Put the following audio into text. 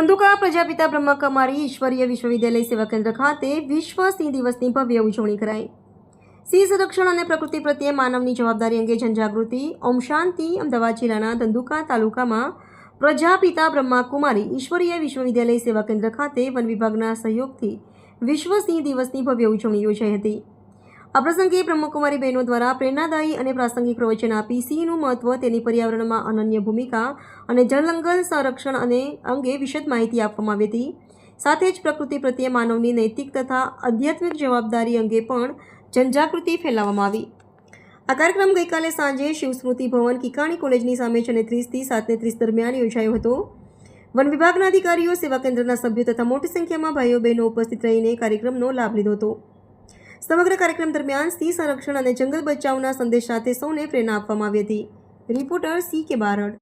ધંધુકા પ્રજાપિતા બ્રહ્માકુમારી ઈશ્વરીય વિશ્વવિદ્યાલય સેવા કેન્દ્ર ખાતે વિશ્વ સિંહ દિવસની ભવ્ય ઉજવણી કરાઈ. સિંહ સંરક્ષણ અને પ્રકૃતિ પ્રત્યે માનવની જવાબદારી અંગે જનજાગૃતિ, ઓમ શાંતિ, અમદાવાદ જિલ્લાના ધંધુકા તાલુકામાં પ્રજાપિતા બ્રહ્માકુમારી ઈશ્વરીય વિશ્વવિદ્યાલય સેવા કેન્દ્ર ખાતે વન વિભાગના સહયોગથી વિશ્વ સિંહ દિવસની ભવ્ય ઉજવણી યોજાઈ હતી. આ પ્રસંગે બ્રહ્મકુમારી બહેનો દ્વારા પ્રેરણાદાયી અને પ્રાસંગિક પ્રવચન આપી સિંહનું મહત્વ, તેની પર્યાવરણમાં અનન્ય ભૂમિકા અને જળલંગન સંરક્ષણ અને અંગે વિશદ માહિતી આપવામાં આવી હતી. સાથે જ પ્રકૃતિ પ્રત્યે માનવની નૈતિક તથા આધ્યાત્મિક જવાબદારી અંગે પણ જનજાગૃતિ ફેલાવવામાં આવી. આ કાર્યક્રમ ગઈકાલે સાંજે શિવસ્મૃતિ ભવન કિકાણી કોલેજની સામે છને ત્રીસથી સાતને ત્રીસ દરમિયાન યોજાયો હતો. વન વિભાગના અધિકારીઓ, સેવા કેન્દ્રના સભ્યો તથા મોટી સંખ્યામાં ભાઈઓ બહેનો ઉપસ્થિત રહીને કાર્યક્રમનો લાભ લીધો હતો. સમગ્ર કાર્યક્રમ દરમિયાન સિંહ સંરક્ષણ અને જંગલ બચાવના સંદેશ સાથે સૌને પ્રેરણા આપવામાં આવી હતી. રિપોર્ટર સી કે બારડ.